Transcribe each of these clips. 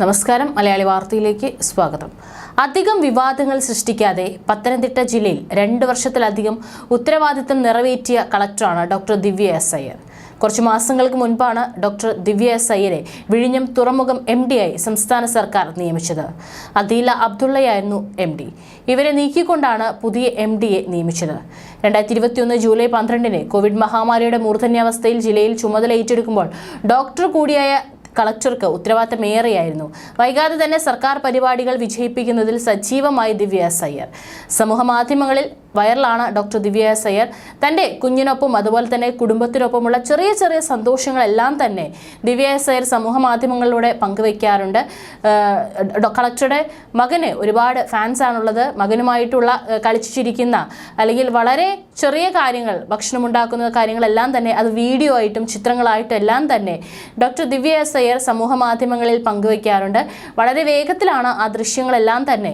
നമസ്കാരം. മലയാളി വാർത്തയിലേക്ക് സ്വാഗതം. അധികം വിവാദങ്ങൾ സൃഷ്ടിക്കാതെ പത്തനംതിട്ട ജില്ലയിൽ രണ്ട് വർഷത്തിലധികം ഉത്തരവാദിത്തം നിറവേറ്റിയ കളക്ടറാണ് ഡോക്ടർ ദിവ്യ എസ് അയ്യർ. കുറച്ച് മാസങ്ങൾക്ക് മുൻപാണ് ഡോക്ടർ ദിവ്യ എസ് അയ്യരെ വിഴിഞ്ഞം തുറമുഖം എം ആയി സംസ്ഥാന സർക്കാർ നിയമിച്ചത്. അദീല അബ്ദുള്ളയായിരുന്നു എം ഡി. ഇവരെ നീക്കിക്കൊണ്ടാണ് പുതിയ എം ഡിയെ നിയമിച്ചത്. രണ്ടായിരത്തി ഇരുപത്തിയൊന്ന് ജൂലൈ പന്ത്രണ്ടിന് കോവിഡ് മഹാമാരിയുടെ മൂർധന്യാവസ്ഥയിൽ ജില്ലയിൽ ചുമതല ഏറ്റെടുക്കുമ്പോൾ ഡോക്ടർ കൂടിയായ കളക്ടർക്ക് ഉത്തരവാദിത്തമേറെയായിരുന്നു. വൈകാതെ തന്നെ സർക്കാർ പരിപാടികൾ വിജയിപ്പിക്കുന്നതിൽ സജീവമായി ദിവ്യ എസ് അയ്യർ സമൂഹ മാധ്യമങ്ങളിൽ വൈറലാണ് ഡോക്ടർ ദിവ്യ എസ് അയ്യർ. തന്റെ കുഞ്ഞിനൊപ്പം അതുപോലെ തന്നെ കുടുംബത്തിനൊപ്പമുള്ള ചെറിയ ചെറിയ സന്തോഷങ്ങളെല്ലാം തന്നെ ദിവ്യ എസ് അയ്യർ സമൂഹ മാധ്യമങ്ങളിലൂടെ പങ്കുവയ്ക്കാറുണ്ട്. കളക്ടറുടെ മകന് ഒരുപാട് ഫാൻസാണുള്ളത് മകനുമായിട്ടുള്ള കളിച്ചിരിക്കുന്ന കളിച്ചു ചിരിക്കുന്ന അല്ലെങ്കിൽ വളരെ ചെറിയ കാര്യങ്ങൾ ഭക്ഷണം ഉണ്ടാക്കുന്ന കാര്യങ്ങളെല്ലാം തന്നെ അത് വീഡിയോ ആയിട്ടും ചിത്രങ്ങളായിട്ടും എല്ലാം തന്നെ ഡോക്ടർ ദിവ്യ എസ് അയ്യർ സമൂഹ മാധ്യമങ്ങളിൽ പങ്കുവയ്ക്കാറുണ്ട്. വളരെ വേഗത്തിലാണ് ആ ദൃശ്യങ്ങളെല്ലാം തന്നെ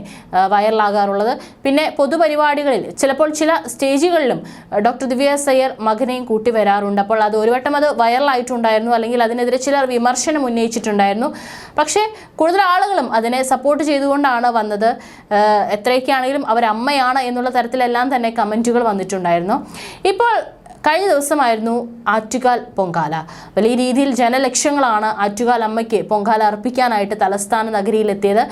വൈറലാകാറുള്ളത്. പിന്നെ പൊതുപരിപാടികളിൽ ചിലപ്പോൾ ചില സ്റ്റേജുകളിലും ഡോക്ടർ ദിവ്യ സയ്യർ മകനെയും കൂട്ടി വരാറുണ്ട്. അപ്പോൾ അത് ഒരു വട്ടം അത് വൈറലായിട്ടുണ്ടായിരുന്നു അല്ലെങ്കിൽ അതിനെതിരെ ചിലർ വിമർശനം ഉന്നയിച്ചിട്ടുണ്ടായിരുന്നു. പക്ഷേ കൂടുതൽ ആളുകളും അതിനെ സപ്പോർട്ട് ചെയ്തുകൊണ്ടാണ് വന്നത്. എത്രയൊക്കെയാണെങ്കിലും അവരമ്മയാണ് എന്നുള്ള തരത്തിലെല്ലാം തന്നെ കമന്റുകൾ വന്നിട്ടുണ്ടായിരുന്നു. ഇപ്പോൾ കഴിഞ്ഞ ദിവസമായിരുന്നു ആറ്റുകാൽ പൊങ്കാല. വലിയ രീതിയിൽ ജനലക്ഷങ്ങളാണ് ആറ്റുകാൽ അമ്മയ്ക്ക് പൊങ്കാല അർപ്പിക്കാനായിട്ട് തലസ്ഥാന നഗരിയിലെത്തിയത്.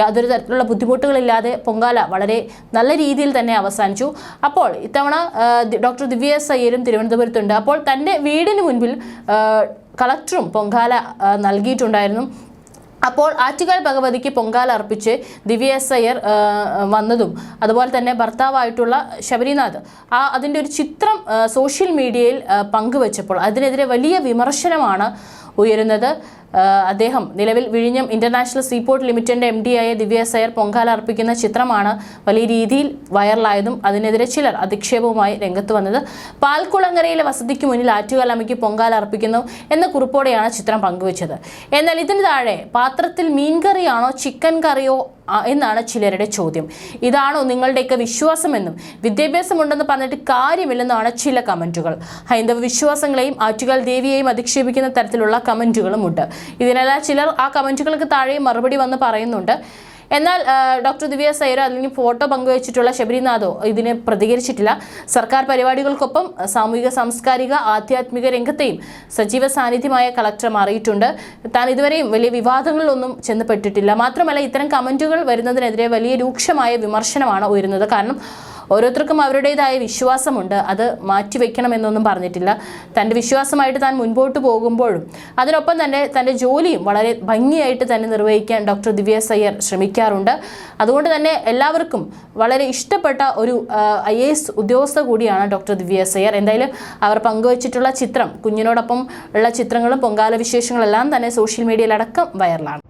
യാതൊരു തരത്തിലുള്ള ബുദ്ധിമുട്ടുകളില്ലാതെ പൊങ്കാല വളരെ നല്ല രീതിയിൽ തന്നെ അവസാനിച്ചു. അപ്പോൾ ഇത്തവണ ഡോക്ടർ ദിവ്യ എസ് അയ്യരും തിരുവനന്തപുരത്തുണ്ട്. അപ്പോൾ തന്റെ വീടിന് മുൻപിൽ കളക്ടറും പൊങ്കാല നൽകിയിട്ടുണ്ടായിരുന്നു. അപ്പോൾ ആറ്റുകാൽ ഭഗവതിക്ക് പൊങ്കാല അർപ്പിച്ച് ദിവ്യ എസ് അയ്യർ വന്നതും. അതുപോലെ തന്നെ ഭർത്താവായിട്ടുള്ള ശബരിനാഥ്. ആ അതിന്റെ ഒരു ചിത്രം സോഷ്യൽ മീഡിയയിൽ പങ്കുവച്ചപ്പോൾ അതിനെതിരെ വലിയ വിമർശനമാണ് ഉയരുന്നത്. അദ്ദേഹം നിലവിൽ വിഴിഞ്ഞം ഇന്റർനാഷണൽ സീപോർട്ട് ലിമിറ്റഡിന്റെ എം ഡി ആയ ദിവ്യ സയർ പൊങ്കാല അർപ്പിക്കുന്ന ചിത്രമാണ്. വലിയ രീതിയിൽ വൈറലായതും അതിനെതിരെ ചിലർ അധിക്ഷേപവുമായി രംഗത്ത് വന്നത്. പാൽക്കുളങ്ങരയിലെ വസതിക്ക് മുന്നിൽ ആറ്റുകാലമ്മയ്ക്ക് പൊങ്കാല അർപ്പിക്കുന്നു എന്ന കുറിപ്പോടെയാണ് ചിത്രം പങ്കുവച്ചത്. എന്നാൽ ഇതിന് താഴെ പാത്രത്തിൽ മീൻകറിയാണോ ചിക്കൻ കറിയോ എന്നാണ് ചിലരുടെ ചോദ്യം. ഇതാണോ നിങ്ങളുടെയൊക്കെ വിശ്വാസമെന്നും വിദ്യാഭ്യാസമുണ്ടെന്ന് പറഞ്ഞിട്ട് കാര്യമില്ലെന്നാണ് ചില കമന്റുകൾ ഹൈന്ദവ വിശ്വാസങ്ങളെയും ആറ്റുകാൽ ദേവിയെയും അധിക്ഷേപിക്കുന്ന തരത്തിലുള്ള കമന്റുകളും ഉണ്ട് ഇതിനെല്ലാം ചിലർ ആ കമന്റുകൾക്ക് താഴെ മറുപടി വന്ന് പറയുന്നുണ്ട്. എന്നാൽ ഡോക്ടർ ദിവ്യ സൈര അല്ലെങ്കിൽ ഫോട്ടോ പങ്കുവച്ചിട്ടുള്ള ശബരിനാഥോ ഇതിനെ പ്രതികരിച്ചിട്ടില്ല. സർക്കാർ പരിപാടികൾക്കൊപ്പം സാമൂഹിക സാംസ്കാരിക ആധ്യാത്മിക രംഗത്തെയും സജീവ സാന്നിധ്യമായ കളക്ടർ മാറിയിട്ടുണ്ട്. താൻ ഇതുവരെയും വലിയ വിവാദങ്ങളിലൊന്നും ചെന്നപ്പെട്ടിട്ടില്ല. മാത്രമല്ല ഇത്തരം കമന്റുകൾ വരുന്നതിനെതിരെ വലിയ രൂക്ഷമായ വിമർശനമാണ് ഉയരുന്നത്. കാരണം ഓരോരുത്തർക്കും അവരുടേതായ വിശ്വാസമുണ്ട്. അത് മാറ്റിവെക്കണമെന്നൊന്നും പറഞ്ഞിട്ടില്ല. തന്റെ വിശ്വാസമായിട്ട് താൻ മുൻപോട്ട് പോകുമ്പോഴും അതിനൊപ്പം തന്നെ തന്റെ ജോലിയും വളരെ ഭംഗിയായിട്ട് തന്നെ നിർവഹിക്കാൻ ഡോക്ടർ ദിവ്യ സയ്യർ ശ്രമിക്കാറുണ്ട്. അതുകൊണ്ട് തന്നെ എല്ലാവർക്കും വളരെ ഇഷ്ടപ്പെട്ട ഒരു ഐ എ എസ് ഉദ്യോഗസ്ഥ കൂടിയാണ് ഡോക്ടർ ദിവ്യ സയ്യർ എന്തായാലും അവർ പങ്കുവച്ചിട്ടുള്ള ചിത്രം കുഞ്ഞിനോടൊപ്പം ഉള്ള ചിത്രങ്ങളും പൊങ്കാല വിശേഷങ്ങളെല്ലാം തന്നെ സോഷ്യൽ മീഡിയയിലടക്കം വൈറലാണ്.